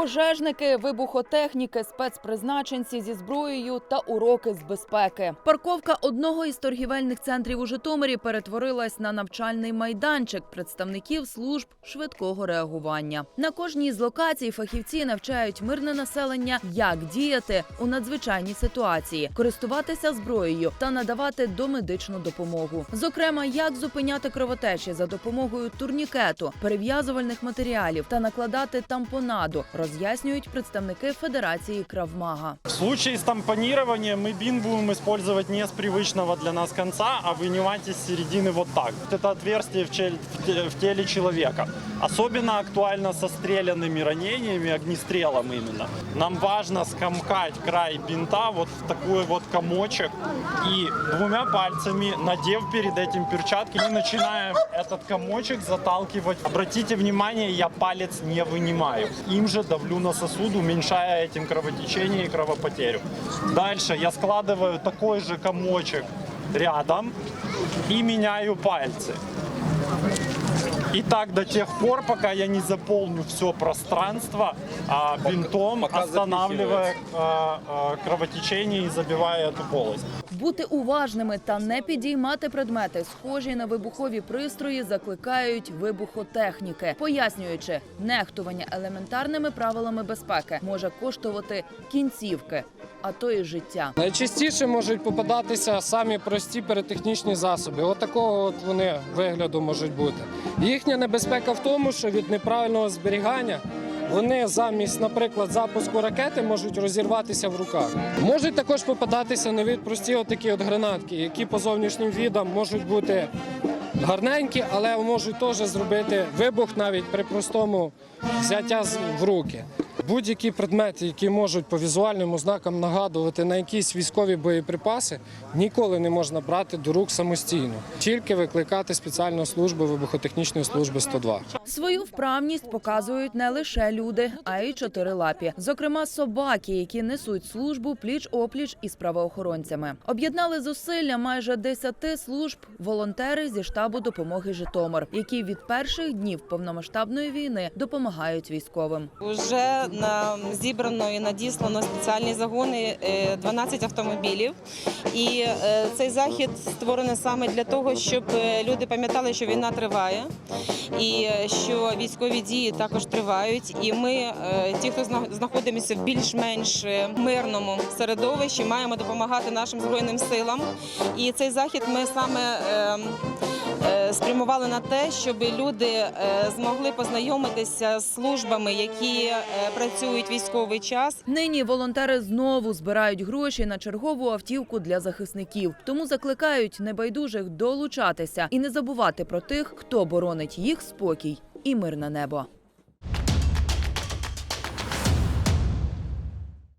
Пожежники, вибухотехніки, спецпризначенці зі зброєю та уроки з безпеки. Парковка одного із торгівельних центрів у Житомирі перетворилась на навчальний майданчик представників служб швидкого реагування. На кожній з локацій фахівці навчають мирне населення, як діяти у надзвичайній ситуації, користуватися зброєю та надавати домедичну допомогу. Зокрема, як зупиняти кровотечі за допомогою турнікету, перев'язувальних матеріалів та накладати тампонаду, роз'яснюють представники Федерації Кравмага. В случае с тампонированием мы бин будем использовать не с привычного для нас конца, а вынимать из середины вот так. Вот Это отверстие в, чель- в те- в теле человека. Особенно актуально со стрелянными ранениями, огнестрелом именно. Нам важно скомкать край бинта вот в такой вот комочек и двумя пальцами, надев перед этим перчатки, мы начинаем этот комочек заталкивать. Обратите внимание, я палец не вынимаю. Им же давлю на сосуд, уменьшая этим кровотечение и кровопотерю. Дальше я складываю такой же комочек рядом и меняю пальцы. И так до тех пор, пока я не заполню все пространство а, бинтом, пока останавливая а, а, кровотечение и забивая эту полость. Бути уважними та не підіймати предмети, схожі на вибухові пристрої, закликають вибухотехніки, пояснюючи, нехтування елементарними правилами безпеки може коштувати кінцівки, а то і життя. Найчастіше можуть попадатися самі прості піротехнічні засоби. От от вони вигляду можуть бути. Їхня небезпека в тому, що від неправильного зберігання вони замість, наприклад, запуску ракети можуть розірватися в руках. Можуть також попадатися навіть прості отакі от гранатки, які по зовнішнім відам можуть бути гарненькі, але можуть теж зробити вибух навіть при простому взяття в руки. Будь-які предмети, які можуть по візуальним ознакам нагадувати на якісь військові боєприпаси, ніколи не можна брати до рук самостійно, тільки викликати спеціальну службу вибухотехнічної служби 102. Свою вправність показують не лише люди, а й чотирилапі. Зокрема, собаки, які несуть службу пліч опліч із правоохоронцями. Об'єднали зусилля майже 10 служб волонтери зі штабу допомоги Житомир, які від перших днів повномасштабної війни допомагають військовим. Уже зібрано і надіслано спеціальні загони е, 12 автомобілів. І е, цей захід створений саме для того, щоб е, люди пам'ятали, що війна триває, і е, що військові дії також тривають. І ми, е, ті, хто знаходимося в більш-менш е, мирному середовищі, маємо допомагати нашим збройним силам. І цей захід ми саме. е, е, спрямували на те, щоб люди е, змогли познайомитися з службами, які е, працюють військовий час. Нині волонтери знову збирають гроші на чергову автівку для захисників. Тому закликають небайдужих долучатися і не забувати про тих, хто боронить їх спокій і мирне небо.